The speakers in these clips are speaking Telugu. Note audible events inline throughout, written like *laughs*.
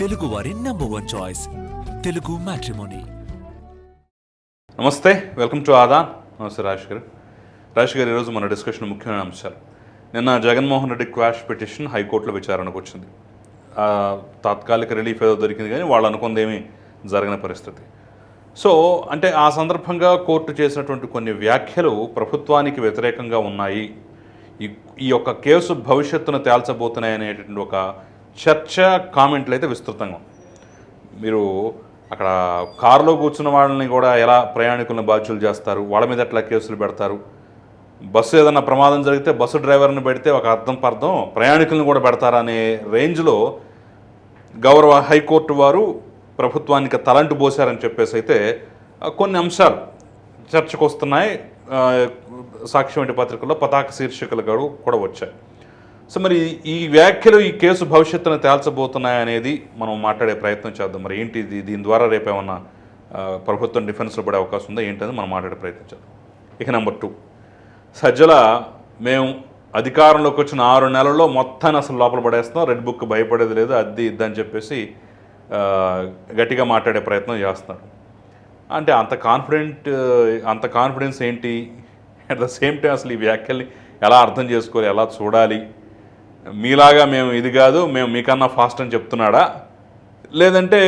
తెలుగువారి number one choice Telugu matrimony నమస్తే వెల్కమ్ టు ఆదా నమస్తే రాజేష్ గారు. రాజేష్ గారు ఈరోజు మన డిస్కషన్ ముఖ్యమైన అంశాలు. నిన్న జగన్మోహన్ రెడ్డి క్వాష్ పిటిషన్ హైకోర్టులో విచారణకు వచ్చింది. తాత్కాలిక రిలీఫ్ ఏదో దొరికింది కానీ వాళ్ళు అనుకుంది జరగని పరిస్థితి. సో అంటే ఆ సందర్భంగా కోర్టు చేసినటువంటి కొన్ని వ్యాఖ్యలు ప్రభుత్వానికి వ్యతిరేకంగా ఉన్నాయి. ఈ ఈ యొక్క కేసు భవిష్యత్తును తేల్చబోతున్నాయి అనేటువంటి ఒక చర్చ కామెంట్లు అయితే విస్తృతంగా మీరు అక్కడ కారులో కూర్చున్న వాళ్ళని కూడా ఎలా ప్రయాణికులను బాధ్యులు చేస్తారు? వాళ్ళ మీద ఎట్లా కేసులు పెడతారు? బస్సు ఏదన్నా ప్రమాదం జరిగితే బస్సు డ్రైవర్ని పెడితే ఒక అర్థం పర్థం ప్రయాణికులను కూడా పెడతారనే రేంజ్లో గౌరవ హైకోర్టు వారు ప్రభుత్వానికి తలంటు పోశారని చెప్పేసి అయితే కొన్ని అంశాలు చర్చకు వస్తున్నాయి సాక్షి సాక్ష్యం వంటి పత్రికల్లో పతాక శీర్షికలు కూడా వచ్చాయి. సో మరి ఈ వ్యాఖ్యలు ఈ కేసు భవిష్యత్తును తేల్చబోతున్నాయి అనేది మనం మాట్లాడే ప్రయత్నం చేద్దాం. మరి ఏంటి ఇది? దీని ద్వారా రేపేమన్నా ప్రభుత్వం డిఫెన్స్లో పడే అవకాశం ఉందా? ఏంటనేది మనం మాట్లాడే ప్రయత్నం చేద్దాం. ఇక నెంబర్ టూ సజ్జల మేము అధికారంలోకి వచ్చిన ఆరు నెలల్లో మొత్తాన్ని అసలు లోపల పడేస్తాం రెడ్ బుక్ భయపడేది లేదు అద్ది ఇద్దని చెప్పేసి గట్టిగా మాట్లాడే ప్రయత్నం చేస్తున్నారు. అంటే అంత కాన్ఫిడెంట్ అంత కాన్ఫిడెన్స్ ఏంటి? అట్ ద సేమ్ టైం అసలు ఈ వ్యాఖ్యల్ని ఎలా అర్థం చేసుకోవాలి ఎలా చూడాలి? మీలాగా మేము ఇది కాదు మేము మీకన్నా ఫాస్ట్ అని చెప్తున్నాడా? లేదంటే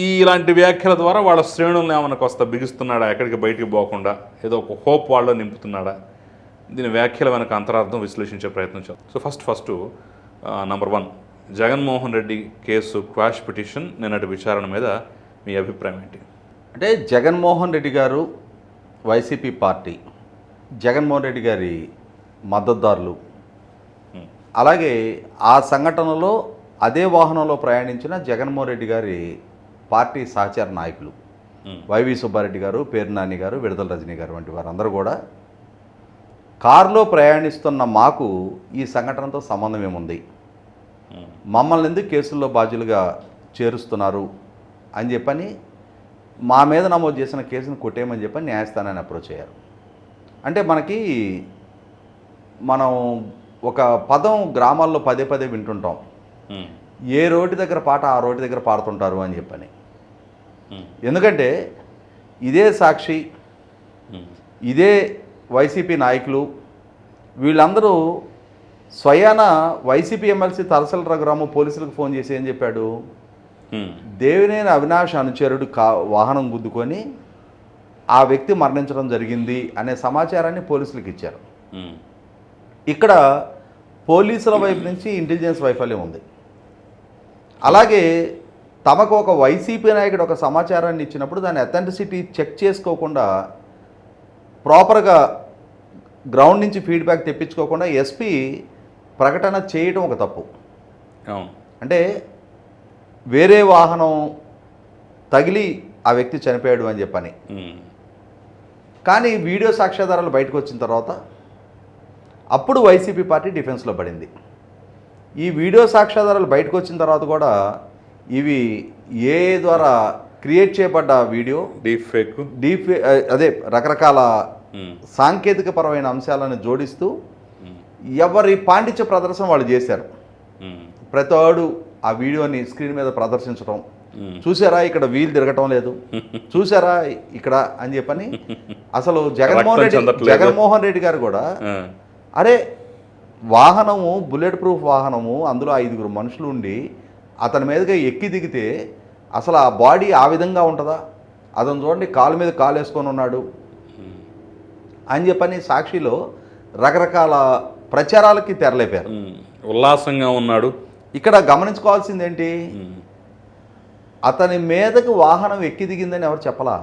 ఈ ఇలాంటి వ్యాఖ్యల ద్వారా వాళ్ళ శ్రేణులను ఏమైనా కొస్త బిగిస్తున్నాడా? ఎక్కడికి బయటికి పోకుండా? ఏదో ఒక హోప్ వాళ్ళలో నింపుతున్నాడా? దీని వ్యాఖ్యల వెనక అంతరార్థం విశ్లేషించే ప్రయత్నం చేద్దాం. So first first number one Jaganmohan Reddy case quash petition నిన్నటి విచారణ మీద మీ అభిప్రాయం ఏంటి? అంటే జగన్మోహన్ రెడ్డి గారు వైసీపీ పార్టీ. జగన్మోహన్ రెడ్డి గారి మద్దతుదారులు అలాగే ఆ సంఘటనలో అదే వాహనంలో ప్రయాణించిన జగన్మోహన్ రెడ్డి గారి పార్టీ సహచార నాయకులు. వైవి సుబ్బారెడ్డి గారు పేర్నాని గారు విడుదల రజనీ గారు వంటి వారందరూ కూడా కారులో ప్రయాణిస్తున్న మాకు ఈ సంఘటనతో సంబంధం ఏముంది? మమ్మల్ని ఎందుకు కేసుల్లో బాధ్యులుగా చేరుస్తున్నారు అని చెప్పని మా మీద నమోదు చేసిన కేసును కొట్టేయమని చెప్పని న్యాయస్థానాన్ని అప్రోచ్ అయ్యారు అంటే మనకి మనం ఒక పదం గ్రామాల్లో పదే పదే వింటుంటాం. ఏ రోడ్డు దగ్గర పాట ఆ రోడ్డు దగ్గర పాడుతుంటారు అని చెప్పని. ఎందుకంటే ఇదే సాక్షి ఇదే వైసీపీ నాయకులు వీళ్ళందరూ స్వయాన వైసీపీ ఎమ్మెల్సీ తలసల రఘురాము పోలీసులకు ఫోన్ చేసి ఏం చెప్పాడు? దేవినేని అవినాష్ అనుచరుడు కా వాహనం గుద్దుకొని ఆ వ్యక్తి మరణించడం జరిగింది అనే సమాచారాన్ని పోలీసులకు ఇచ్చారు. ఇక్కడ పోలీసుల వైపు నుంచి ఇంటెలిజెన్స్ వైఫల్యం ఉంది. అలాగే తమకు ఒక వైసీపీ నాయకుడు ఒక సమాచారాన్ని ఇచ్చినప్పుడు దాని అథెంటిసిటీ చెక్ చేసుకోకుండా ప్రాపర్గా గ్రౌండ్ నుంచి ఫీడ్బ్యాక్ తెప్పించుకోకుండా ఎస్పీ ప్రకటన చేయడం ఒక తప్పు. అంటే వేరే వాహనం తగిలి ఆ వ్యక్తి చనిపోయాడు అని చెప్పని. కానీ వీడియో సాక్ష్యాధారాలు బయటకు వచ్చిన తర్వాత అప్పుడు వైసీపీ పార్టీ డిఫెన్స్లో పడింది. ఈ వీడియో సాక్ష్యాధారాలు బయటకు వచ్చిన తర్వాత కూడా ఇవి ఏ ద్వారా క్రియేట్ చేయబడ్డ వీడియో? Deep fake. డీప్ అదే రకరకాల ఉమ్, సాంకేతికపరమైన అంశాలను జోడిస్తూ ఎవరి పాండిత్య ప్రదర్శన వాళ్ళు చేశారు. ప్రతివాడు ఆ వీడియోని స్క్రీన్ మీద ప్రదర్శించడం చూసారా ఇక్కడ వీల్ తిరగటం లేదు? *laughs* చూసారా ఇక్కడ అని చెప్పని? అసలు జగన్మోహన్ రెడ్డి. జగన్మోహన్ రెడ్డి గారు కూడా అరే వాహనము బుల్లెట్ ప్రూఫ్ వాహనము అందులో ఐదుగురు మనుషులు ఉండి అతని మీదుగా ఎక్కి దిగితే అసలు ఆ బాడీ ఆ విధంగా ఉంటుందా? అతను చూడండి కాలు మీద కాలు వేసుకొని ఉన్నాడు. అని చెప్పని సాక్షిలో రకరకాల ప్రచారాలకి తెరలేపారు. ఉల్లాసంగా ఉన్నాడు. ఇక్కడ గమనించుకోవాల్సింది ఏంటి అతని మీదకి వాహనం ఎక్కి దిగిందని ఎవరు చెప్పలా?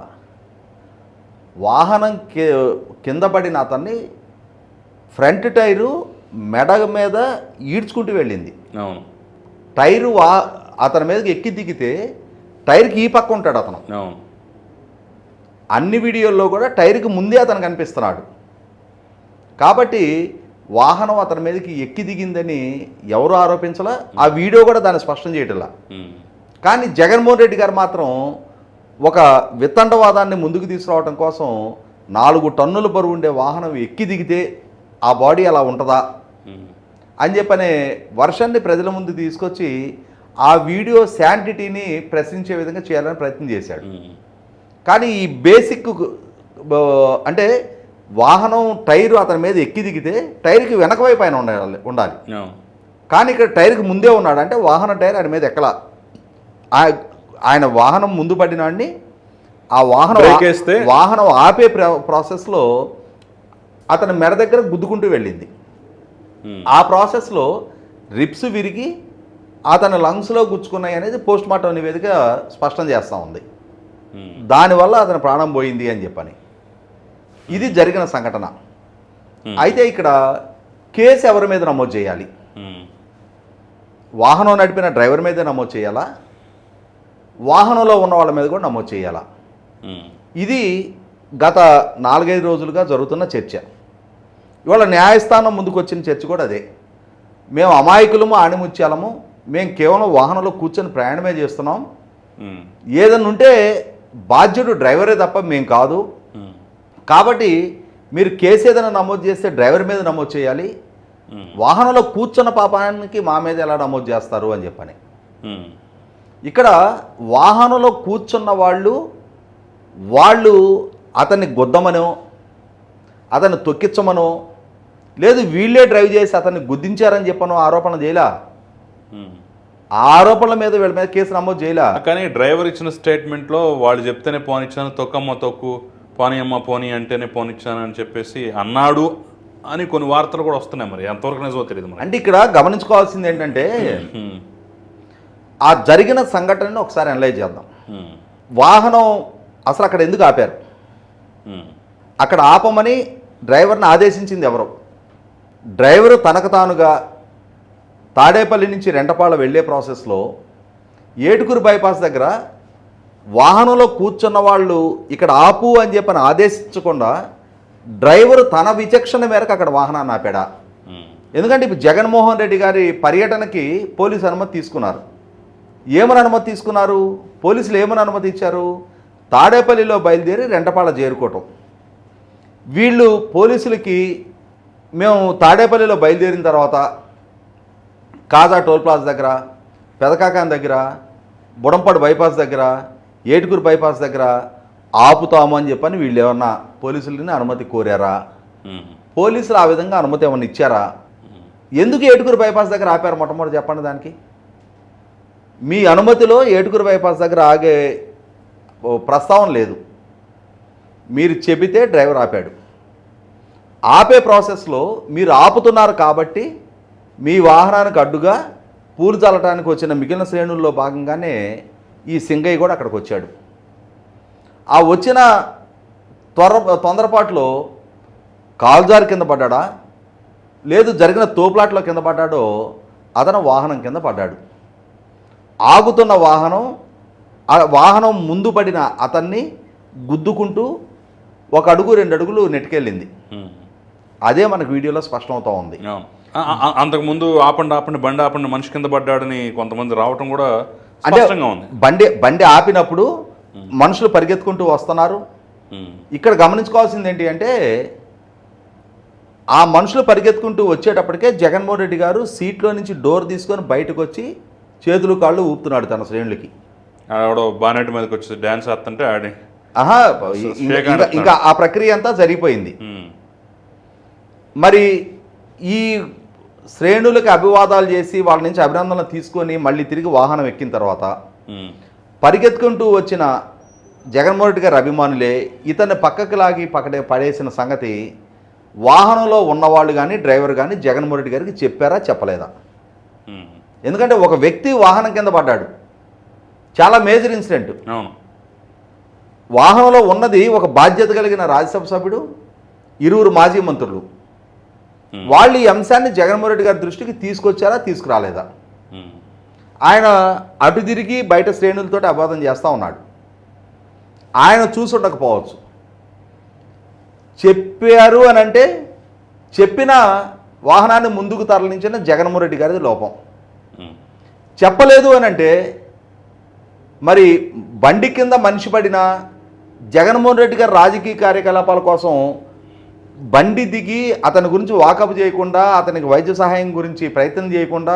వాహనం కింద పడిన అతన్ని ఫ్రంట్ టైరు మెడ మీద ఈడ్చుకుంటూ వెళ్ళింది. అవును. టైరు వా అతని మీదకి ఎక్కి దిగితే టైర్కి ఈ పక్క ఉంటాడు అతను. అవును. అన్ని వీడియోల్లో కూడా టైర్కి ముందే అతను కనిపిస్తున్నాడు. కాబట్టి వాహనం అతని మీదకి ఎక్కి దిగిందని ఎవరు ఆరోపించలా? ఆ వీడియో కూడా దాన్ని స్పష్టం చేయటంలా. కానీ జగన్మోహన్ రెడ్డి గారు మాత్రం ఒక విత్తండవాదాన్ని ముందుకు తీసుకురావడం కోసం నాలుగు టన్నుల బరువు ఉండే వాహనం ఎక్కి దిగితే ఆ బాడీ అలా ఉంటుందా అని చెప్పనే వర్షాన్ని ప్రజల ముందు తీసుకొచ్చి ఆ వీడియో శాంటిటీని ప్రశ్నించే విధంగా చేయాలని ప్రయత్నం చేశాడు. కానీ ఈ బేసిక్ అంటే వాహనం టైరు అతని మీద ఎక్కి దిగితే టైర్కి వెనక వైపు ఆయన ఉండాలి ఉండాలి. కానీ ఇక్కడ టైర్కి ముందే ఉన్నాడు అంటే వాహన టైర్ ఆయన మీద ఎక్కలా ఆయన వాహనం ముందు పడినాడిని ఆ వాహనం? వాహనం ఆపే ప్ర- ప్రాసెస్లో అతని మెడ దగ్గర గుద్దుకుంటూ వెళ్ళింది. ఆ ప్రాసెస్లో రిప్స్ విరిగి అతని లంగ్స్లో గుచ్చుకున్నాయి అనేది పోస్ట్ మార్టం నివేదిక స్పష్టం చేస్తూ ఉంది. దానివల్ల అతని ప్రాణం పోయింది అని చెప్పని ఇది జరిగిన సంఘటన. అయితే ఇక్కడ కేసు ఎవరి మీద నమోదు చేయాలి. వాహనం నడిపిన డ్రైవర్ మీదే నమోదు చేయాలా వాహనంలో ఉన్న వాళ్ళ మీద కూడా నమోదు చేయాలా. ఇది గత నాలుగైదు రోజులుగా జరుగుతున్న చర్చ ఇవాళ న్యాయస్థానం ముందుకు వచ్చిన చర్చ కూడా అదే మేము అమాయకులము ఆణిముత్యాలము మేము కేవలం వాహనంలో కూర్చొని ప్రయాణమే చేస్తున్నాం. ఏదన్నా ఉంటే బాధ్యుడు డ్రైవరే తప్ప మేము కాదు. కాబట్టి మీరు కేసు ఏదైనా నమోదు చేస్తే డ్రైవర్ మీద నమోదు చేయాలి. వాహనంలో కూర్చున్న పాపానికి మా మీద ఎలా నమోదు చేస్తారు అని చెప్పని. ఇక్కడ వాహనంలో కూర్చున్న వాళ్ళు వాళ్ళు అతన్ని గుద్దమనో అతన్ని తొక్కించమనో లేదు వీళ్ళే డ్రైవ్ చేసి అతన్ని గుద్దించారని చెప్పనో ఆరోపణ చేయలా? ఆరోపణల మీద వీళ్ళ మీద కేసు నమోదు చేయలా? కానీ డ్రైవర్ ఇచ్చిన స్టేట్మెంట్లో వాళ్ళు చెప్తేనే పోనిచ్చాను తొక్కమ్మ తొక్కు పోనీ అమ్మ పోనీ అంటేనే పోనిచ్చాను అని చెప్పేసి అన్నాడు అని కొన్ని వార్తలు కూడా వస్తున్నాయి మరి. ఎంతవరకు నిజమో తెలియదు మరి అంటే ఇక్కడ గమనించుకోవాల్సింది ఏంటంటే. ఆ జరిగిన సంఘటనని ఒకసారి అనలైజ్ చేద్దాం. వాహనం అసలు అక్కడ ఎందుకు ఆపారు. అక్కడ ఆపమని డ్రైవర్ని ఆదేశించింది ఎవరు? డ్రైవరు తనకు తానుగా తాడేపల్లి నుంచి రెంటపాళ్ళ వెళ్ళే ప్రాసెస్లో ఏటుకూరు బైపాస్ దగ్గర వాహనంలో కూర్చున్న వాళ్ళు ఇక్కడ ఆపు అని చెప్పని ఆదేశించకుండా డ్రైవరు తన విచక్షణ మేరకు అక్కడ వాహనాన్ని ఆపాడా. ఎందుకంటే ఇప్పుడు జగన్మోహన్ రెడ్డి గారి పర్యటనకి పోలీసు అనుమతి తీసుకున్నారు. ఏమని అనుమతి తీసుకున్నారు? పోలీసులు ఏమని అనుమతి ఇచ్చారు? తాడేపల్లిలో బయలుదేరి రెంటపాళ్ళ చేరుకోవటం. వీళ్ళు పోలీసులకి మేము తాడేపల్లిలో బయలుదేరిన తర్వాత కాజా టోల్ ప్లాజా దగ్గర పెదకాకాన్ దగ్గర బుడంపాడు బైపాస్ దగ్గర ఏటుకూరు బైపాస్ దగ్గర ఆపుతాము అని చెప్పని వీళ్ళు ఏమన్నా పోలీసులని అనుమతి కోరారా. పోలీసులు ఆ విధంగా అనుమతి ఏమన్నా ఇచ్చారా? ఎందుకు ఏటుకూరు బైపాస్ దగ్గర ఆపారు మొట్టమొదటి చెప్పండి దానికి? మీ అనుమతిలో ఏటుకూరు బైపాస్ దగ్గర ఆగే ప్రస్తావన లేదు. మీరు చెబితే డ్రైవర్ ఆపాడు. ఆపే ప్రాసెస్లో మీరు ఆపుతున్నారు కాబట్టి మీ వాహనానికి అడ్డుగా పూలు చల్లటానికి వచ్చిన మిగిలిన శ్రేణుల్లో భాగంగానే ఈ సింగయ్య కూడా అక్కడికి వచ్చాడు. ఆ వచ్చిన త్వర తొందరపాటులో కాల్జారు కింద పడ్డాడా? లేదు జరిగిన తోపులాట్లో కింద పడ్డాడో అతను వాహనం కింద పడ్డాడు. ఆగుతున్న వాహనం ఆ వాహనం ముందు పడిన అతన్ని గుద్దుకుంటూ ఒక అడుగు రెండు అడుగులు నెట్టుకెళ్ళింది. అదే మనకు వీడియోలో స్పష్టమవుతూ ఉంది. అంతకుముందు ఆపండి ఆపండి బండి ఆపండి మనిషి కింద పడ్డాడని కొంతమంది రావటం కూడా అంటే బండి బండి ఆపినప్పుడు మనుషులు పరిగెత్తుకుంటూ వస్తున్నారు. ఇక్కడ గమనించుకోవాల్సింది ఏంటి అంటే ఆ మనుషులు పరిగెత్తుకుంటూ వచ్చేటప్పటికే జగన్మోహన్ రెడ్డి గారు సీట్లో నుంచి డోర్ తీసుకొని బయటకు వచ్చి చేతులు కాళ్ళు ఊపుతున్నాడు తన శ్రేణులకి. ఆవిడ బానెట్ మీదకి వచ్చి డ్యాన్స్ వేస్తుంటే ఆడి ఆహా ఇంకా- ఆ ప్రక్రియ అంతా జరిగిపోయింది. మరి ఈ శ్రేణులకి అభివాదాలు చేసి వాళ్ళ నుంచి అభినందనలు తీసుకొని మళ్ళీ తిరిగి వాహనం ఎక్కిన తర్వాత. పరిగెత్తుకుంటూ వచ్చిన జగన్మోహన్ రెడ్డి గారి అభిమానులే ఇతన్ని పక్కకు లాగి పక్కడే పడేసిన సంగతి వాహనంలో ఉన్నవాళ్ళు కానీ డ్రైవర్ కానీ జగన్మోహన్ రెడ్డి గారికి చెప్పారా చెప్పలేదా. ఎందుకంటే ఒక వ్యక్తి వాహనం కింద పడ్డాడు చాలా మేజర్ ఇన్సిడెంట్ అవును వాహనంలో ఉన్నది ఒక బాధ్యత కలిగిన రాజ్యసభ సభ్యుడు ఇరువురు మాజీ మంత్రులు. వాళ్ళు ఈ అంశాన్ని జగన్మోహన్ రెడ్డి గారి దృష్టికి తీసుకొచ్చారా తీసుకురాలేదా? ఉమ్. ఆయన అటు తిరిగి బయట శ్రేణులతో అబాధం చేస్తూ ఉన్నాడు. ఆయన చూసుండకపోవచ్చు. చెప్పారు అని అంటే చెప్పిన వాహనాన్ని ముందుకు తరలించిన జగన్మోహన్ రెడ్డి గారిది లోపం. ఉమ్. చెప్పలేదు అని అంటే మరి బండి కింద మనిషి పడిన జగన్మోహన్ రెడ్డి గారి రాజకీయ కార్యకలాపాల కోసం బండి దిగి అతని గురించి వాకప్ చేయకుండా అతనికి వైద్య సహాయం గురించి ప్రయత్నం చేయకుండా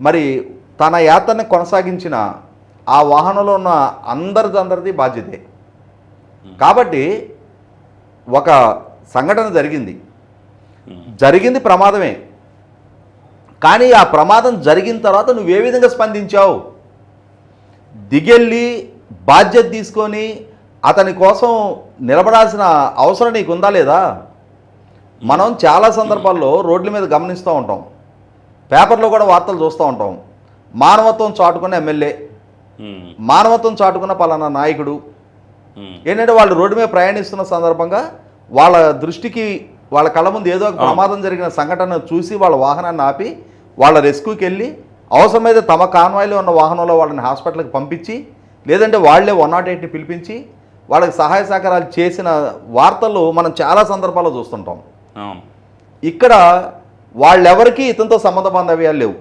మరి తన యాత్రని కొనసాగించిన ఆ వాహనంలో ఉన్న అందరిది అందరిది బాధ్యతే కాబట్టి ఒక సంఘటన జరిగింది. జరిగింది ప్రమాదమే. కానీ ఆ ప్రమాదం జరిగిన తర్వాత నువ్వు ఏ విధంగా స్పందించావు? దిగెళ్ళి బాధ్యత తీసుకొని అతని కోసం నిలబడాల్సిన అవసరం నీకు ఉందా లేదా? మనం చాలా సందర్భాల్లో రోడ్ల మీద గమనిస్తూ ఉంటాం. పేపర్లో కూడా వార్తలు చూస్తూ ఉంటాం. మానవత్వం చాటుకున్న ఎమ్మెల్యే మానవత్వం చాటుకున్న పలానా నాయకుడు. ఏంటంటే వాళ్ళు రోడ్డు మీద ప్రయాణిస్తున్న సందర్భంగా వాళ్ళ దృష్టికి వాళ్ళ కళ్ళ ముందు ఏదో ఒక ప్రమాదం జరిగిన సంఘటన చూసి వాళ్ళ వాహనాన్ని ఆపి వాళ్ళ రెస్క్యూకి వెళ్ళి అవసరమైతే తమ కాన్వాయ్లో ఉన్న వాహనంలో వాళ్ళని హాస్పిటల్కి పంపించి లేదంటే వాళ్ళే వన్ నాట్ ఎయిట్ని పిలిపించి వాళ్ళకి సహాయ సహకారాలు చేసిన వార్తలు మనం చాలా సందర్భాల్లో చూస్తుంటాం. ఇక్కడ వాళ్ళెవరికీ ఇతనితో సంబంధ బాంధవ్యాలు లేవు.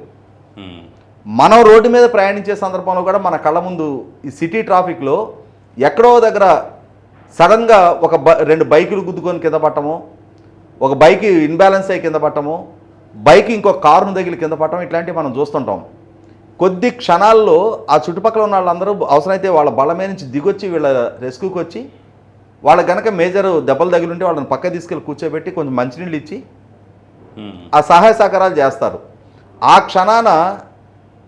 మనం రోడ్డు మీద ప్రయాణించే సందర్భంలో కూడా మన కళ్ళ ముందు ఈ సిటీ ట్రాఫిక్లో ఎక్కడో దగ్గర సడన్గా ఒక బ రెండు బైకులు గుద్దుకొని కింద పట్టము ఒక బైక్ ఇన్బ్యాలెన్స్ అయ్యి కింద పట్టము బైక్ ఇంకో కారును తగిలి కింద పట్టడం ఇట్లాంటివి మనం చూస్తుంటాం. కొద్ది క్షణాల్లో ఆ చుట్టుపక్కల ఉన్న వాళ్ళందరూ అవసరమైతే వాళ్ళ బల మీద నుంచి దిగొచ్చి వీళ్ళ రెస్క్యూకి వచ్చి వాళ్ళ గనక మేజర్ దెబ్బలు తగిలింటే వాళ్ళని పక్క తీసుకెళ్ళి కూర్చోబెట్టి కొంచెం మంచినీళ్ళు ఇచ్చి ఆ సహాయ సహకారాలు చేస్తారు. ఆ క్షణాన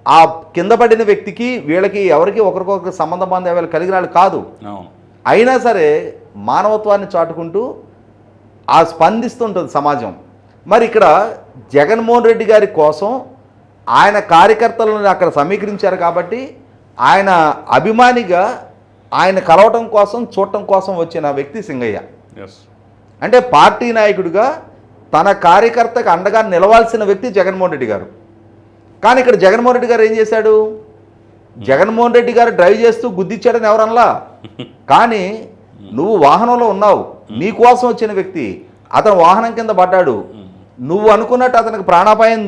ఆ కింద పడిన వ్యక్తికి వీళ్ళకి ఎవరికి ఒకరికొకరికి సంబంధ బాంధవ్యాలు కలిగిన వాళ్ళు కాదు. అయినా సరే మానవత్వాన్ని చాటుకుంటూ ఆ స్పందిస్తుంటుంది సమాజం. మరి ఇక్కడ జగన్మోహన్ రెడ్డి గారి కోసం ఆయన కార్యకర్తలను అక్కడ సమీకరించారు కాబట్టి ఆయన అభిమానిగా ఆయన కలవటం కోసం చూడటం కోసం వచ్చిన వ్యక్తి సింగయ్య. అంటే పార్టీ నాయకుడిగా తన కార్యకర్తకు అండగా నిలవాల్సిన వ్యక్తి జగన్మోహన్ రెడ్డి గారు. కానీ ఇక్కడ జగన్మోహన్ రెడ్డి గారు ఏం చేశాడు? జగన్మోహన్ రెడ్డి గారు డ్రైవ్ చేస్తూ గుద్దిచ్చాడని ఎవరనలా *laughs* కానీ నువ్వు వాహనంలో ఉన్నావు. నీ కోసం వచ్చిన వ్యక్తి అతను వాహనం కింద పడ్డాడు. నువ్వు అనుకున్నట్టు అతనికి ప్రాణాపాయం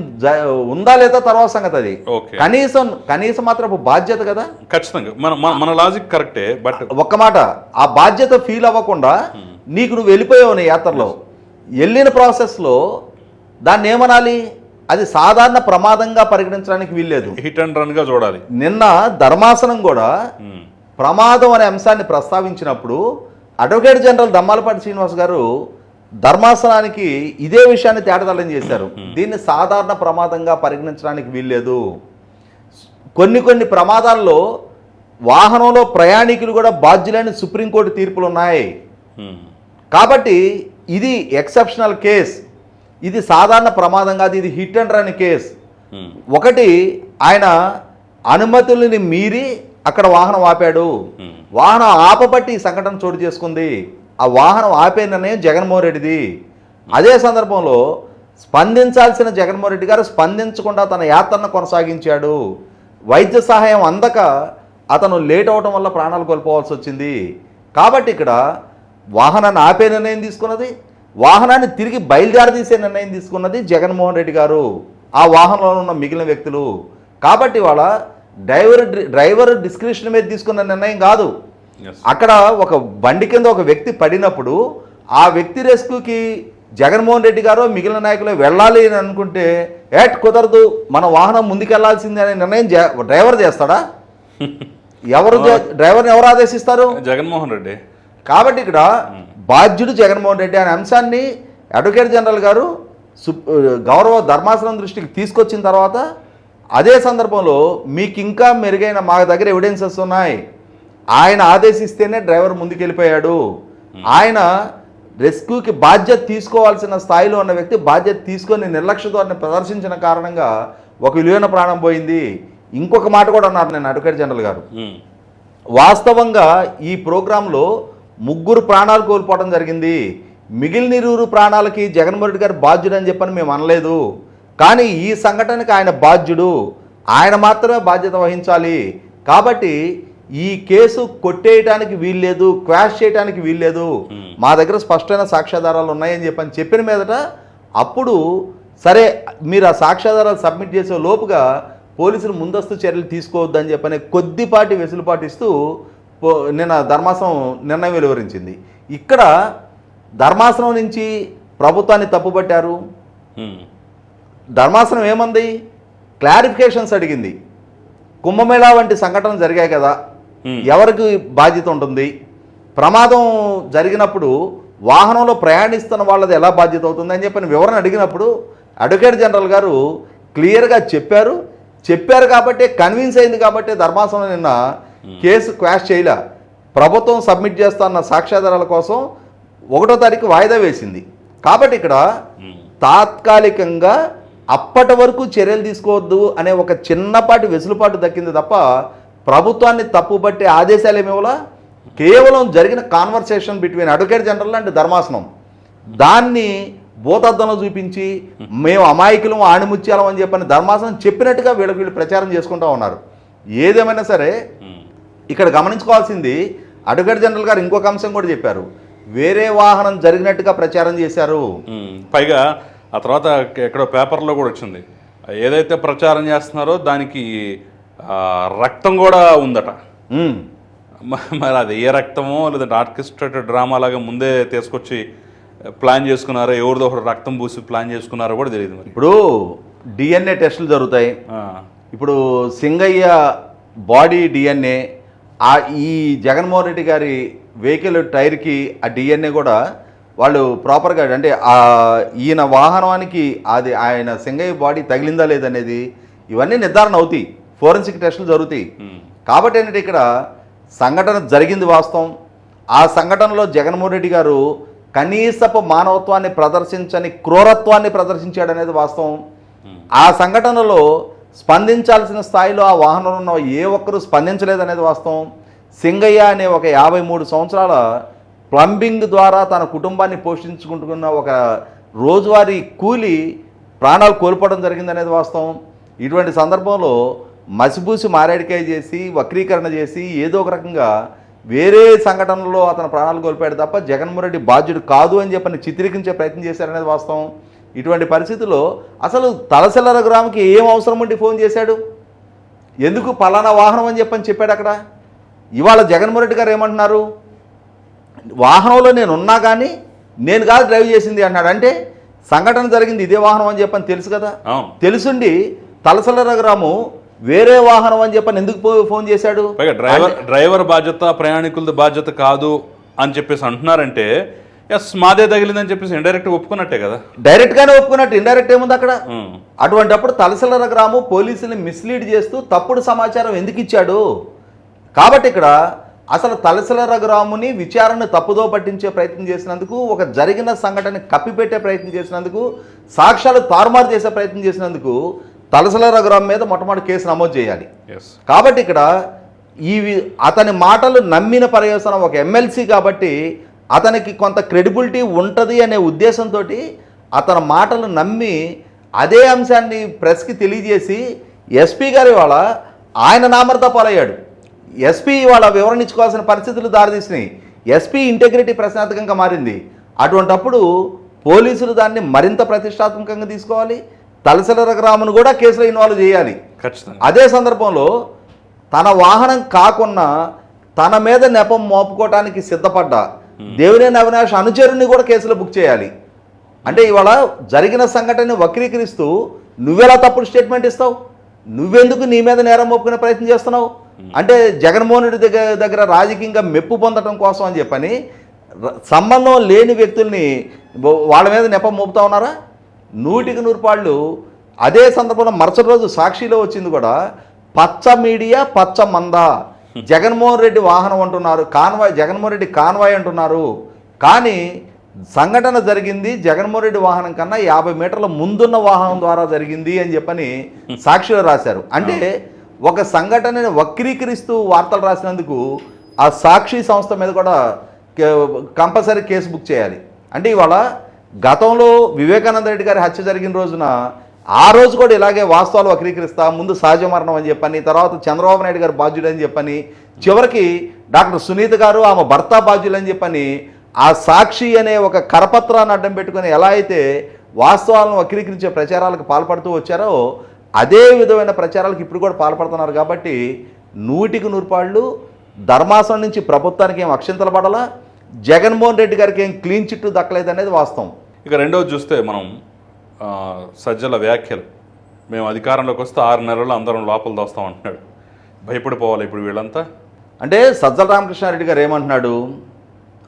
ఉందా లేదా తర్వాత సంగతి అది. కనీసం కనీసం మాత్రం బాధ్యత కదా? ఖచ్చితంగా. మన మన- లాజిక్ కరెక్టే బట్ ఒక్క మాట ఆ బాధ్యత ఫీల్ అవ్వకుండా నీకు నువ్వు వెళ్ళిపోయావు నీ యాత్రలో. వెళ్ళిన ప్రాసెస్లో దాన్ని ఏమనాలి? అది సాధారణ ప్రమాదంగా పరిగణించడానికి వీల్లేదు. హిట్ అండ్ రన్గా చూడాలి. నిన్న ధర్మాసనం కూడా ఉమ్, ప్రమాదం అనే అంశాన్ని ప్రస్తావించినప్పుడు అడ్వకేట్ జనరల్ దమ్మాలపాటి శ్రీనివాస్ గారు ధర్మాసనానికి ఇదే విషయాన్ని తేటతల్లం చేశారు. దీన్ని సాధారణ ప్రమాదంగా పరిగణించడానికి వీల్లేదు. కొన్ని కొన్ని ప్రమాదాల్లో వాహనంలో ప్రయాణికులు కూడా బాధ్యులని సుప్రీంకోర్టు తీర్పులు ఉన్నాయి కాబట్టి ఇది ఎక్సెప్షనల్ కేస్. ఇది సాధారణ ప్రమాదం కాదు ఇది హిట్ అండ్ రన్ కేస్. ఒకటి ఆయన అనుమతులని మీరి అక్కడ వాహనం ఆపాడు. వాహనం ఆపబట్టి ఈ సంఘటన చోటు చేసుకుంది. ఆ వాహనం ఆపే నిర్ణయం జగన్మోహన్ రెడ్డిది. అదే సందర్భంలో స్పందించాల్సిన జగన్మోహన్ రెడ్డి గారు స్పందించకుండా తన యాత్రను కొనసాగించాడు. వైద్య సహాయం అందక అతను లేట్ అవటం వల్ల ప్రాణాలు కోల్పోవాల్సి వచ్చింది. కాబట్టి ఇక్కడ వాహనాన్ని ఆపే నిర్ణయం తీసుకున్నది వాహనాన్ని తిరిగి బయలుదేరదీసే నిర్ణయం తీసుకున్నది జగన్మోహన్ రెడ్డి గారు ఆ వాహనంలో ఉన్న మిగిలిన వ్యక్తులు. కాబట్టి వాళ్ళ డ్రైవర్ డ్రైవర్ డిస్క్రిప్షన్ మీద తీసుకున్న నిర్ణయం కాదు. అక్కడ ఒక బండి కింద ఒక వ్యక్తి పడినప్పుడు ఆ వ్యక్తి రెస్క్యూకి జగన్మోహన్ రెడ్డి గారు మిగిలిన నాయకులు వెళ్ళాలి అని అనుకుంటే ఏట్ కుదరదు మన వాహనం ముందుకెళ్ళాల్సిందే అనే నిర్ణయం డ్రైవర్ చేస్తాడా? *laughs* ఎవరు డ్రైవర్ని ఎవరు ఆదేశిస్తారు? జగన్మోహన్ రెడ్డి. కాబట్టి ఇక్కడ బాధ్యుడు జగన్మోహన్ రెడ్డి అనే అంశాన్ని అడ్వకేట్ జనరల్ గారు గౌరవ ధర్మాసనం దృష్టికి తీసుకొచ్చిన తర్వాత అదే సందర్భంలో మీకు ఇంకా మెరుగైన మా దగ్గర ఎవిడెన్సెస్ ఉన్నాయి. ఆయన ఆదేశిస్తేనే డ్రైవర్ ముందుకెళ్ళిపోయాడు. ఆయన రెస్క్యూకి బాధ్యత తీసుకోవాల్సిన స్థాయిలో ఉన్న వ్యక్తి బాధ్యత తీసుకొని నిర్లక్ష్య ధోరణి ప్రదర్శించిన కారణంగా ఒక విలువైన ప్రాణం పోయింది. ఇంకొక మాట కూడా అన్నారు నేను అడ్వకేట్ జనరల్ గారు. వాస్తవంగా ఈ ప్రోగ్రాంలో ముగ్గురు ప్రాణాలు కోల్పోవడం జరిగింది. మిగిలిన ఇరువురు ప్రాణాలకి జగన్మోహన్ రెడ్డి గారు బాధ్యుడు అని చెప్పని మేము అనలేదు. కానీ ఈ సంఘటనకి ఆయన బాధ్యుడు. ఆయన మాత్రమే బాధ్యత వహించాలి. కాబట్టి ఈ కేసు కొట్టేయటానికి వీల్లేదు క్వాష్ చేయడానికి వీల్లేదు. మా దగ్గర స్పష్టమైన సాక్ష్యాధారాలు ఉన్నాయని చెప్పని చెప్పిన మీదట అప్పుడు సరే మీరు ఆ సాక్ష్యాధారాలు సబ్మిట్ చేసే లోపుగా పోలీసులు ముందస్తు చర్యలు తీసుకోవద్దని చెప్పని కొద్దిపాటి వెసులుబాటు ఇస్తూ నిన్న ధర్మాసనం నిర్ణయం వెలువరించింది. ఇక్కడ ధర్మాసనం నుంచి ప్రభుత్వాన్ని తప్పుపట్టారు. ధర్మాసనం ఏమంది? క్లారిఫికేషన్స్ అడిగింది. కుంభమేళా వంటి సంఘటనలు జరిగాయి కదా. ఎవరికి బాధ్యత ఉంటుంది? ప్రమాదం జరిగినప్పుడు వాహనంలో ప్రయాణిస్తున్న వాళ్ళది ఎలా బాధ్యత అవుతుంది అని చెప్పని వివరణ అడిగినప్పుడు అడ్వకేట్ జనరల్ గారు క్లియర్గా చెప్పారు. చెప్పారు కాబట్టి కన్విన్స్ అయింది కాబట్టి ధర్మాసనం నిన్న కేసు క్వాష్ చేయలే. ప్రభుత్వం సబ్మిట్ చేస్తున్న సాక్ష్యాధారాల కోసం ఒకటో తారీఖు వాయిదా వేసింది. కాబట్టి ఇక్కడ తాత్కాలికంగా అప్పటి వరకు చర్యలు తీసుకోవద్దు అనే ఒక చిన్నపాటి వెసులుబాటు దక్కింది తప్ప ప్రభుత్వాన్ని తప్పుపట్టే ఆదేశాలు ఏమి ఇవ్వాలా? కేవలం జరిగిన conversation between advocate general and ధర్మాసనం. దాన్ని భూతద్దంలో చూపించి మేము అమాయకులం ఆణిముత్యాలం అని చెప్పని ధర్మాసనం చెప్పినట్టుగా వీళ్ళకి వీళ్ళు ప్రచారం చేసుకుంటూ ఉన్నారు. ఏదేమైనా సరే ఇక్కడ గమనించుకోవాల్సింది అడ్వకేట్ జనరల్ గారు ఇంకొక అంశం కూడా చెప్పారు. వేరే వాహనం జరిగినట్టుగా ప్రచారం చేశారు. పైగా ఆ తర్వాత ఎక్కడో పేపర్లో కూడా వచ్చింది. ఏదైతే ప్రచారం చేస్తున్నారో దానికి రక్తం కూడా ఉందట. మరి అది ఏ రక్తమో లేదంటే ఆర్కెస్ట్రేటెడ్ డ్రామా లాగా ముందే తీసుకొచ్చి ప్లాన్ చేసుకున్నారో ఎవరిదో ఒకటి రక్తం పూసి ప్లాన్ చేసుకున్నారో కూడా తెలియదు మరి. ఇప్పుడు డిఎన్ఏ టెస్టులు జరుగుతాయి. ఇప్పుడు సింగయ్య బాడీ డిఎన్ఏ ఆ ఈ జగన్మోహన్ రెడ్డి గారి వెహికల్ టైర్కి ఆ డిఎన్ఏ కూడా వాళ్ళు ప్రాపర్గా అంటే ఆ ఈయన వాహనానికి అది ఆయన సింగయ్య బాడీ తగిలిందా లేదనేది ఇవన్నీ నిర్ధారణ అవుతాయి. ఫోరెన్సిక్ టెస్టులు జరుగుతాయి. కాబట్టి ఏంటంటే ఇక్కడ సంఘటన జరిగింది వాస్తవం. ఆ సంఘటనలో జగన్మోహన్ రెడ్డి గారు కనీసపు మానవత్వాన్ని ప్రదర్శించని క్రూరత్వాన్ని ప్రదర్శించాడు అనేది వాస్తవం ఆ సంఘటనలో స్పందించాల్సిన స్థాయిలో ఆ వాహనంలో ఉన్న ఏ ఒక్కరూ స్పందించలేదనేది వాస్తవం. సింగయ్య అనే ఒక యాభై మూడు సంవత్సరాల ప్లంబింగ్ ద్వారా తన కుటుంబాన్ని పోషించుకుంటున్న ఒక రోజువారీ కూలి ప్రాణాలు కోల్పోవడం జరిగిందనేది వాస్తవం. ఇటువంటి సందర్భంలో మసిపూసి మారేడికాయ చేసి వక్రీకరణ చేసి ఏదో ఒక రకంగా వేరే సంఘటనలో అతను ప్రాణాలు కోల్పోయాడు తప్ప జగన్మోహన్ రెడ్డి బాధ్యుడు కాదు అని చెప్పని చిత్రీకరించే ప్రయత్నం చేశారనేది వాస్తవం. ఇటువంటి పరిస్థితుల్లో అసలు తలసెల్ల రఘురామ్కి ఏం అవసరం ఉండి ఫోన్ చేశాడు? ఎందుకు పలానా వాహనం అని చెప్పని చెప్పాడు అక్కడ? ఇవాళ జగన్మోహన్ రెడ్డి గారు ఏమంటున్నారు? వాహనంలో నేను ఉన్నా కానీ నేను కాదు డ్రైవ్ చేసింది అన్నాడు. అంటే సంఘటన జరిగింది ఇదే వాహనం అని చెప్పని తెలుసు కదా? తెలుసుండి తలసల రఘురాము వేరే వాహనం అని చెప్పని ఎందుకు ఫోన్ చేశాడు? డ్రైవర్ డ్రైవర్ బాధ్యత ప్రయాణికులది బాధ్యత కాదు అని చెప్పేసి అంటున్నారంటే ఎస్ మాదే తగిలిందని చెప్పేసి ఇండైరెక్ట్ ఒప్పుకున్నట్టే కదా. డైరెక్ట్ గానే ఒప్పుకున్నట్టు ఇండైరెక్ట్ ఏముంది అక్కడ? అటువంటప్పుడు తలసల రఘురాము పోలీసుల్ని మిస్లీడ్ చేస్తూ తప్పుడు సమాచారం ఎందుకు ఇచ్చాడు? కాబట్టి ఇక్కడ అసలు తలసల రఘురాముని విచారణ తప్పుదో పట్టించే ప్రయత్నం చేసినందుకు ఒక జరిగిన సంఘటన కప్పిపెట్టే ప్రయత్నం చేసినందుకు సాక్ష్యాలు తారుమారు చేసే ప్రయత్నం చేసినందుకు తలసల రఘురాము మీద మొట్టమొదటి కేసు నమోదు చేయాలి. కాబట్టి ఇక్కడ ఈ అతని మాటలు నమ్మిన పర్యవసనం ఒక ఎమ్మెల్సీ కాబట్టి అతనికి కొంత క్రెడిబిలిటీ ఉంటుంది అనే ఉద్దేశంతో అతని మాటలు నమ్మి అదే అంశాన్ని ప్రెస్కి తెలియజేసి ఎస్పీ గారి వాళ్ళ ఆయన నామరత పాలయ్యాడు ఎస్పీ వాళ్ళ వివరణ ఇచ్చుకోవాల్సిన పరిస్థితులు దారితీసినాయి. ఎస్పీ ఇంటెగ్రిటీ ప్రశ్నార్థకంగా మారింది. అటువంటప్పుడు పోలీసులు దాన్ని మరింత ప్రతిష్టాత్మకంగా తీసుకోవాలి. తలసల రఘురామును కూడా కేసులో ఇన్వాల్వ్ చేయాలి. ఖచ్చితంగా. అదే సందర్భంలో తన వాహనం కాకున్నా తన మీద నెపం మోపుకోవటానికి సిద్ధపడ్డ. దేవినేని అవినాష్ అనుచరుని కూడా కేసులో బుక్ చేయాలి. అంటే ఇవాళ జరిగిన సంఘటనని వక్రీకరిస్తూ నువ్వెలా తప్పుడు స్టేట్మెంట్ ఇస్తావు? నువ్వెందుకు నీ మీద నేరం మోపుకునే ప్రయత్నం చేస్తున్నావు? అంటే జగన్మోహన్ రెడ్డి దగ్గర దగ్గర రాజకీయంగా మెప్పు పొందడం కోసం అని చెప్పని సంబంధం లేని వ్యక్తుల్ని వాళ్ళ మీద నెపం మోపుతా ఉన్నారా? నూటికి నూరు పాళ్ళు అదే సందర్భంలో మరుసటి రోజు సాక్షిలో వచ్చింది కూడా పచ్చ మీడియా పచ్చ మంద. జగన్మోహన్ రెడ్డి వాహనం అంటున్నారు కాన్వాయ్ జగన్మోహన్ రెడ్డి కాన్వాయ్ అంటున్నారు. కానీ సంఘటన జరిగింది జగన్మోహన్ రెడ్డి వాహనం కన్నా యాభై మీటర్ల ముందున్న వాహనం ద్వారా జరిగింది అని చెప్పని సాక్షిలో రాశారు. అంటే ఒక సంఘటనని వక్రీకరిస్తూ వార్తలు రాసినందుకు ఆ సాక్షి సంస్థ మీద కూడా కంపల్సరీ కేసు బుక్ చేయాలి. అంటే ఇవాళ గతంలో వివేకానంద రెడ్డి గారి హత్య జరిగిన రోజున ఆ రోజు కూడా ఇలాగే వాస్తవాలు వక్రీకరిస్తా ముందు సహజ మరణం అని చెప్పని తర్వాత చంద్రబాబు నాయుడు గారు బాధ్యుడు అని చెప్పని చివరికి డాక్టర్ సునీత గారు ఆమె భర్త బాధ్యులు అని చెప్పని ఆ సాక్షి అనే ఒక కరపత్రాన్ని అడ్డం పెట్టుకుని ఎలా అయితే వాస్తవాలను వక్రీకరించే ప్రచారాలకు పాల్పడుతూ వచ్చారో అదే విధమైన ప్రచారాలకు ఇప్పుడు కూడా పాల్పడుతున్నారు కాబట్టి నూటికి నూరుపాళ్ళు ధర్మాసనం నుంచి ప్రభుత్వానికి ఏం అక్షింతలు పడాలా? జగన్మోహన్ రెడ్డి గారికి ఏం క్లీన్ చిట్టు దక్కలేదు అనేది వాస్తవం. ఇక రెండోది చూస్తే మనం సజ్జల వ్యాఖ్యలు. మేము అధికారంలోకి వస్తే ఆరు నెలల్లో అందరం లోపల దోస్తాం అంటున్నాడు. భయపడిపోవాలి ఇప్పుడు వీళ్ళంతా. అంటే సజ్జల రామకృష్ణారెడ్డి గారు ఏమంటున్నాడు?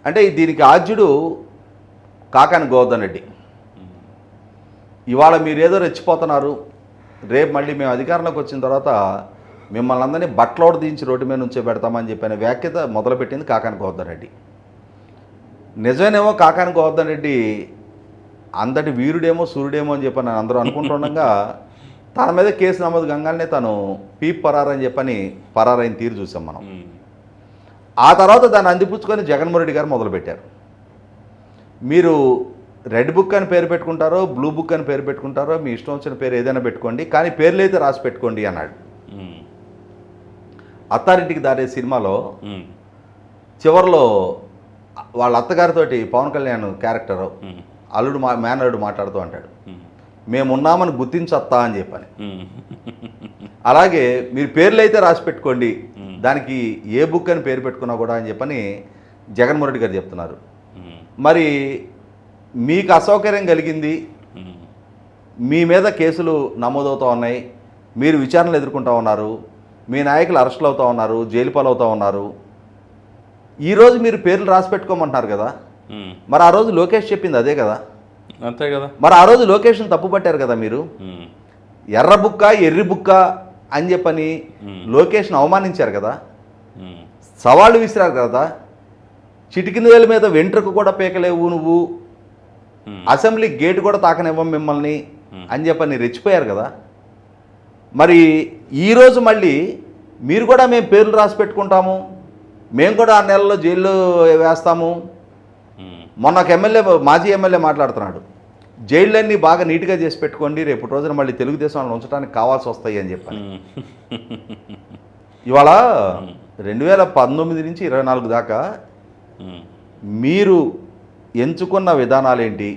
అంటే దీనికి ఆద్యుడు కాకాని గోవర్ధన్ రెడ్డి. ఇవాళ మీరేదో రెచ్చిపోతున్నారు. రేపు మళ్ళీ మేము అధికారంలోకి వచ్చిన తర్వాత మిమ్మల్ని అందరినీ బట్టలోడు దించి రోడ్డు మీద నుంచే పెడతామని చెప్పిన వ్యాఖ్యత మొదలుపెట్టింది కాకాని గోవర్ధన్ రెడ్డి. నిజమేనేమో కాకాని గోవర్ధన్ రెడ్డి అంతటి వీరుడేమో సూర్యుడేమో అని చెప్పని అందరూ అనుకుంటుండగా *laughs* తన మీద కేసు నమోదు గంగానే తను పీప్ పరారని చెప్పని పరారైన తీరు చూసాం మనం. ఆ తర్వాత దాన్ని అందిపుచ్చుకొని జగన్మోహన్ రెడ్డి గారు మొదలుపెట్టారు మీరు రెడ్ బుక్ అని పేరు పెట్టుకుంటారో బ్లూ బుక్ అని పేరు పెట్టుకుంటారో మీ ఇష్టం వచ్చిన పేరు ఏదైనా పెట్టుకోండి కానీ పేర్లు అయితే రాసి పెట్టుకోండి అన్నాడు. అత్తారింటికి దారే సినిమాలో. చివరిలో వాళ్ళ అత్తగారితోటి పవన్ కళ్యాణ్ క్యారెక్టర్. అల్లుడు మా మేనల్లుడు మాట్లాడుతూ అంటాడు. మేమున్నామని గుర్తించొత్తా అని చెప్పని. అలాగే మీరు పేర్లు అయితే రాసి పెట్టుకోండి. దానికి ఏ బుక్ అని పేరు పెట్టుకున్నా కూడా అని చెప్పని జగన్మోహన్ రెడ్డి గారు చెప్తున్నారు. మరి మీకు అసౌకర్యం కలిగింది. మీ మీద కేసులు నమోదవుతూ ఉన్నాయి. మీరు విచారణలు ఎదుర్కొంటూ ఉన్నారు. మీ నాయకులు అరెస్టులు అవుతూ ఉన్నారు. జైలు పాలవుతూ ఉన్నారు. ఈరోజు మీరు పేర్లు రాసి పెట్టుకోమంటున్నారు కదా. మరి ఆ రోజు లోకేష్ చెప్పింది అదే కదా అంతే కదా మరి ఆ రోజు లోకేష్ని తప్పు పట్టారు కదా మీరు. ఎర్ర బుక్క ఎర్రి బుక్క అని చెప్పని. లోకేష్ని అవమానించారు కదా. సవాళ్ళు విసిరారు కదా చిటికిన వేల మీద వెంట్రుకు కూడా పీకలేవు నువ్వు. అసెంబ్లీ గేట్ కూడా తాకనివ్వం మిమ్మల్ని మ్మ్. అని చెప్పని రెచ్చిపోయారు కదా మరి ఈరోజు మళ్ళీ మీరు కూడా మేము పేర్లు రాసి పెట్టుకుంటాము మేము కూడా ఆ నెలలో జైల్లో వేస్తాము. మొన్న ఒక ఎమ్మెల్యే మాజీ ఎమ్మెల్యే మాట్లాడుతున్నాడు జైళ్ళన్నీ బాగా నీట్గా చేసి పెట్టుకోండి రేపు రోజున మళ్ళీ తెలుగుదేశం వాళ్ళని ఉంచడానికి కావాల్సి వస్తాయి అని చెప్పని. ఇవాళ రెండు వేల పంతొమ్మిది నుంచి ఇరవై నాలుగు దాకా. మీరు ఎంచుకున్న విధానాలేంటి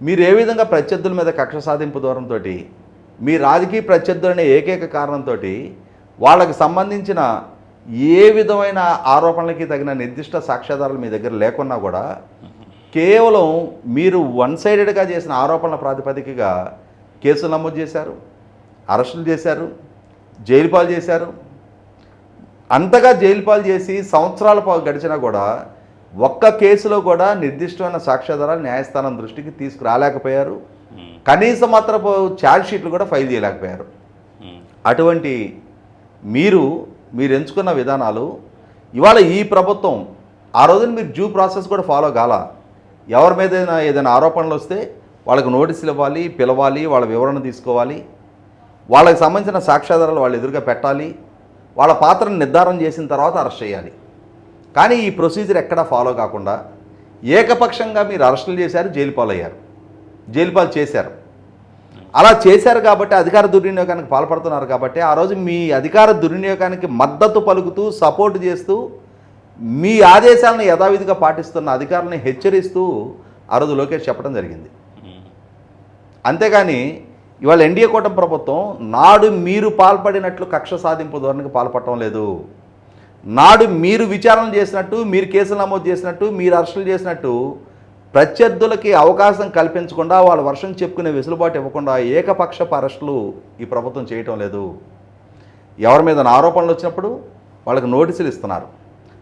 మీరు ఏ విధంగా ప్రత్యర్థుల మీద కక్ష సాధింపు దూరంతో మీ రాజకీయ ప్రత్యర్థులనే ఏకైక కారణంతో వాళ్ళకి సంబంధించిన ఏ విధమైన ఆరోపణలకి తగిన నిర్దిష్ట సాక్ష్యాధారాలు మీ దగ్గర లేకున్నా కూడా కేవలం మీరు వన్ సైడెడ్గా చేసిన ఆరోపణల ప్రాతిపదికగా కేసులు నమోదు చేశారు అరెస్టులు చేశారు జైలు పాలు చేశారు అంతగా జైలు పాలు చేసి సంవత్సరాల పాటు గడిచినా కూడా ఒక్క కేసులో కూడా నిర్దిష్టమైన సాక్ష్యాధారాలు న్యాయస్థానం దృష్టికి తీసుకురాలేకపోయారు. కనీసం మాత్రపు ఛార్జ్ షీట్లు కూడా ఫైల్ చేయలేకపోయారు. అటువంటి మీరు మీరు ఎంచుకున్న విధానాలు ఇవాళ ఈ ప్రభుత్వం ఆ రోజున మీరు డ్యూ ప్రాసెస్ కూడా ఫాలో కాల. ఎవరి మీద ఏదైనా ఆరోపణలు వస్తే వాళ్ళకి నోటీసులు ఇవ్వాలి పిలవాలి వాళ్ళ వివరణ తీసుకోవాలి. వాళ్ళకి సంబంధించిన సాక్ష్యాధారాలు వాళ్ళు ఎదురుగా పెట్టాలి. వాళ్ళ పాత్రను నిర్ధారణ చేసిన తర్వాత అరెస్ట్ చేయాలి. కానీ ఈ ప్రొసీజర్ ఎక్కడా ఫాలో కాకుండా ఏకపక్షంగా మీరు అరెస్టులు చేశారు జైలు పాలయ్యారు జైలు పాలు చేశారు. అలా చేశారు కాబట్టి అధికార దుర్వినియోగానికి పాల్పడుతున్నారు కాబట్టి ఆ రోజు మీ అధికార దుర్వినియోగానికి మద్దతు పలుకుతూ సపోర్ట్ చేస్తూ మీ ఆదేశాలను యథావిధిగా పాటిస్తున్న అధికారులను హెచ్చరిస్తూ ఆ రోజు లోకేష్ చెప్పడం జరిగింది. అంతేగాని ఇవాళ ఎన్డీఏ కూటమి ప్రభుత్వం నాడు మీరు పాల్పడినట్లు కక్ష సాధింపు ధోరణికి పాల్పడటం లేదు నాడు మీరు విచారణ చేసినట్టు మీరు కేసులు నమోదు చేసినట్టు మీరు అరెస్టులు చేసినట్టు ప్రత్యర్థులకి అవకాశం కల్పించకుండా వాళ్ళ వర్షం చెప్పుకునే వెసులుబాటు ఇవ్వకుండా ఏకపక్షపు అరెస్టులు ఈ ప్రభుత్వం చేయటం లేదు. ఎవరి మీద ఆరోపణలు వచ్చినప్పుడు వాళ్ళకి నోటీసులు ఇస్తున్నారు.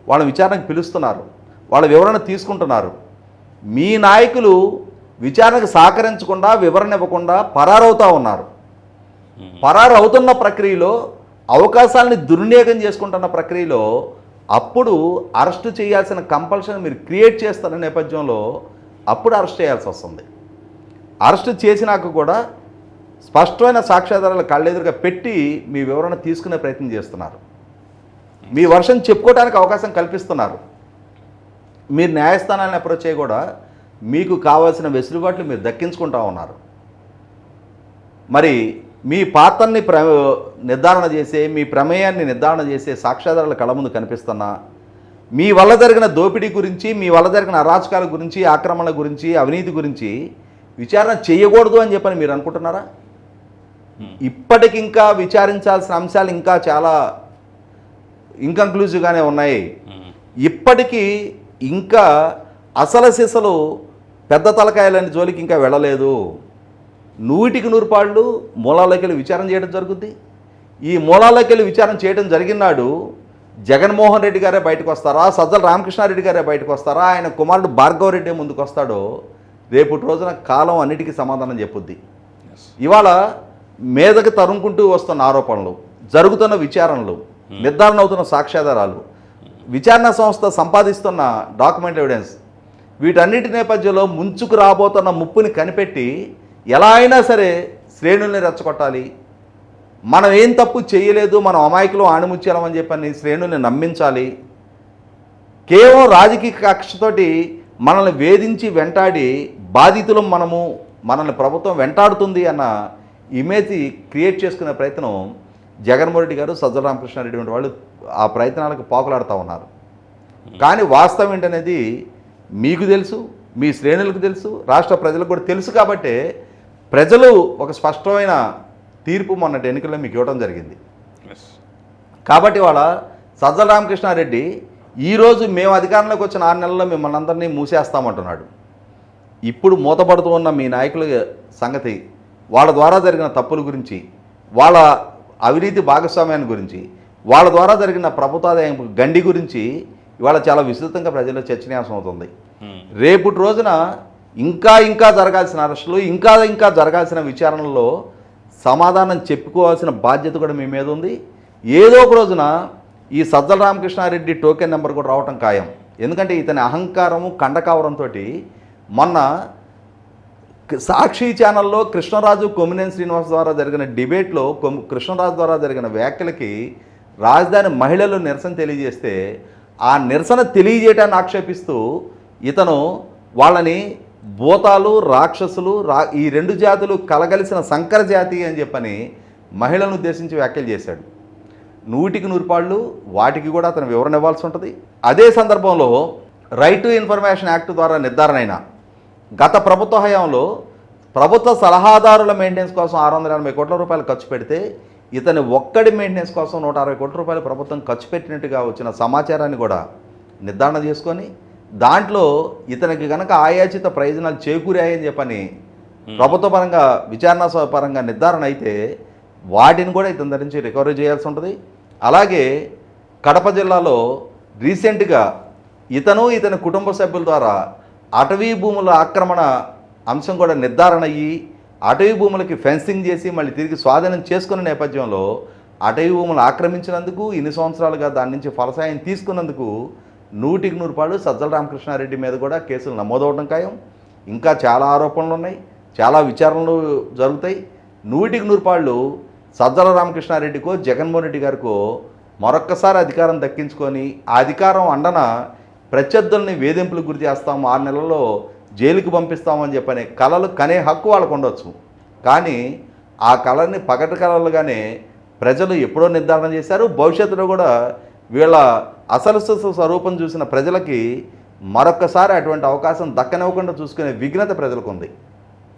వాళ్ళ విచారణకు పిలుస్తున్నారు. వాళ్ళ వివరణ తీసుకుంటున్నారు. మీ నాయకులు విచారణకు సహకరించకుండా వివరణ ఇవ్వకుండా పరారవుతూ ఉన్నారు. పరారు అవుతున్న ప్రక్రియలో అవకాశాలని దుర్వినియోగం చేసుకుంటున్న ప్రక్రియలో అప్పుడు అరెస్ట్ చేయాల్సిన కంపల్షన్ మీరు క్రియేట్ చేస్తున్న నేపథ్యంలో అప్పుడు అరెస్ట్ చేయాల్సి వస్తుంది. అరెస్ట్ చేసినాక కూడా స్పష్టమైన సాక్ష్యాధారాలు కళ్ళెదురుగా పెట్టి మీ వివరణ తీసుకునే ప్రయత్నం చేస్తున్నారు. మీ వర్షం చెప్పుకోవడానికి అవకాశం కల్పిస్తున్నారు. మీరు న్యాయస్థానాన్ని అప్రోచ్ అయ్యి కూడా మీకు కావాల్సిన వెసులుబాట్లు మీరు దక్కించుకుంటా ఉన్నారు. మరి మీ పాత్రని ప్ర నిర్ధారణ చేసే మీ ప్రమేయాన్ని నిర్ధారణ చేసే సాక్ష్యాధారాలు కళ ముందు కనిపిస్తున్నా మీ వల్ల జరిగిన దోపిడీ గురించి మీ వల్ల జరిగిన అరాచకాల గురించి ఆక్రమణల గురించి అవినీతి గురించి విచారణ చేయకూడదు అని చెప్పని మీరు అనుకుంటున్నారా? ఇప్పటికింకా విచారించాల్సిన అంశాలు ఇంకా చాలా ఇంకన్క్లూజివ్గానే ఉన్నాయి. ఇప్పటికీ ఇంకా అసలు సిసలు పెద్ద తలకాయలని జోలికి ఇంకా వెళ్ళలేదు. నూటికి నూరు పాళ్ళు మూలాలకి వెళ్ళి విచారణ చేయడం జరుగుద్ది. ఈ మూలాల్లోకి వెళ్ళి విచారణ చేయడం జరిగినాడు జగన్మోహన్ రెడ్డి గారే బయటకు వస్తారా? సజ్జల రామకృష్ణారెడ్డి గారే బయటకు వస్తారా? ఆయన కుమారుడు భార్గవ రెడ్డి ముందుకు వస్తాడో రేపటి రోజున కాలం అన్నిటికీ సమాధానం చెప్పుద్ది. ఇవాళ మీదకి తరుముకుంటూ వస్తున్న ఆరోపణలు జరుగుతున్న విచారణలు నిర్ధారణ అవుతున్న సాక్ష్యాధారాలు విచారణ సంస్థ సంపాదిస్తున్న డాక్యుమెంట్ ఎవిడెన్స్ వీటన్నిటి నేపథ్యంలో ముంచుకు రాబోతున్న ముప్పుని కనిపెట్టి ఎలా అయినా సరే శ్రేణుల్ని రెచ్చగొట్టాలి. మనం ఏం తప్పు చేయలేదు మనం అమాయకులు ఆణిముచ్చాలమని చెప్పని శ్రేణుని నమ్మించాలి. కేవలం రాజకీయ కక్షతోటి మనల్ని వేధించి వెంటాడి బాధితులం మనము మనల్ని ప్రభుత్వం వెంటాడుతుంది అన్న ఇమేజ్ క్రియేట్ చేసుకునే ప్రయత్నం జగన్మోహన్ రెడ్డి గారు సజ్జల రామకృష్ణారెడ్డి వంటి వాళ్ళు ఆ ప్రయత్నాలకు పాకులాడుతూ ఉన్నారు. కానీ వాస్తవం ఏంటనేది మీకు తెలుసు మీ శ్రేణులకు తెలుసు రాష్ట్ర ప్రజలకు కూడా తెలుసు కాబట్టే ప్రజలు ఒక స్పష్టమైన తీర్పు మొన్నటి ఎన్నికల్లో మీకు ఇవ్వడం జరిగింది. ఎస్ కాబట్టి వాళ్ళ సజ్జల రామకృష్ణారెడ్డి ఈరోజు మేము అధికారంలోకి వచ్చిన ఆరు నెలల్లో మిమ్మల్ని అందరినీ మూసేస్తామంటున్నాడు. ఇప్పుడు మూతపడుతూ ఉన్న మీ నాయకుల సంగతి వాళ్ళ ద్వారా జరిగిన తప్పుల గురించి వాళ్ళ అవినీతి భాగస్వామ్యాన్ని గురించి వాళ్ళ ద్వారా జరిగిన ప్రభుత్వాదాయం గండి గురించి ఇవాళ చాలా విస్తృతంగా ప్రజల్లో చర్చనీయాంశం అవుతుంది. రేపటి రోజున ఇంకా ఇంకా జరగాల్సిన అరెస్టులు ఇంకా ఇంకా జరగాల్సిన విచారణలో సమాధానం చెప్పుకోవాల్సిన బాధ్యత కూడా మీ మీద ఉంది. ఏదో ఒక రోజున ఈ సజ్జల రామకృష్ణారెడ్డి టోకెన్ నెంబర్ కూడా రావటం ఖాయం. ఎందుకంటే ఇతని అహంకారము కండకావరంతో మొన్న సాక్షి ఛానల్లో కృష్ణరాజు కొమ్మినేని శ్రీనివాస్ ద్వారా జరిగిన డిబేట్లో కొమ్ కృష్ణరాజు ద్వారా జరిగిన వ్యాఖ్యలకి రాజధాని మహిళలు నిరసన తెలియజేస్తే ఆ నిరసన తెలియజేయటాన్ని ఆక్షేపిస్తూ ఇతను వాళ్ళని భూతాలు రాక్షసులు రా ఈ రెండు జాతులు కలగలిసిన సంకర జాతి అని చెప్పని మహిళలను ఉద్దేశించి వ్యాఖ్యలు చేశాడు. నూటికి నూరుపాళ్ళు వాటికి కూడా అతను వివరణ ఇవ్వాల్సి ఉంటుంది. అదే సందర్భంలో రైట్ టు ఇన్ఫర్మేషన్ యాక్ట్ ద్వారా నిర్ధారణ అయిన గత ప్రభుత్వ హయాంలో ప్రభుత్వ సలహాదారుల మెయింటెనెన్స్ కోసం ఆరు వందల ఎనభై కోట్ల రూపాయలు ఖర్చు పెడితే ఇతని ఒక్కడి మెయింటెనెన్స్ కోసం నూట అరవై కోట్ల రూపాయలు ప్రభుత్వం ఖర్చు పెట్టినట్టుగా వచ్చిన సమాచారాన్ని కూడా నిర్ధారణ చేసుకొని దాంట్లో ఇతనికి గనక ఆయాచిత ప్రయోజనాలు చేకూరాయని చెప్పని ప్రభుత్వ పరంగా విచారణ పరంగా నిర్ధారణ అయితే వాటిని కూడా ఇతని నుంచి రికవరీ చేయాల్సి ఉంటుంది. అలాగే కడప జిల్లాలో రీసెంట్గా ఇతను ఇతని కుటుంబ సభ్యుల ద్వారా అటవీ భూముల ఆక్రమణ అంశం కూడా నిర్ధారణ అయ్యి అటవీ భూములకి ఫెన్సింగ్ చేసి మళ్ళీ తిరిగి స్వాధీనం చేసుకున్న నేపథ్యంలో అటవీ భూములు ఆక్రమించినందుకు ఇన్ని సంవత్సరాలుగా దాని నుంచి ఫలసాయం తీసుకున్నందుకు నూటికి నూరు పాళ్ళు సజ్జల రామకృష్ణారెడ్డి మీద కూడా కేసులు నమోదవడం ఖాయం. ఇంకా చాలా ఆరోపణలు ఉన్నాయి చాలా విచారణలు జరుగుతాయి. నూటికి నూరు పాళ్ళు సజ్జల రామకృష్ణారెడ్డికో జగన్మోహన్ రెడ్డి గారికో మరొక్కసారి అధికారం దక్కించుకొని ఆ అధికారం అండన ప్రత్యర్థుల్ని వేధింపులకు గురి చేస్తాము ఆరు నెలల్లో జైలుకి పంపిస్తామని చెప్పనే కళలు కనే హక్కు వాళ్ళకు ఉండొచ్చు. కానీ ఆ కళని పగటి కళలుగానే ప్రజలు ఎప్పుడో నిర్ధారణ చేశారు. భవిష్యత్తులో కూడా వీళ్ళ అసలు స్వరూపం చూసిన ప్రజలకి మరొక్కసారి అటువంటి అవకాశం దక్కనివ్వకుండా చూసుకునే విఘ్నత ప్రజలకు ఉంది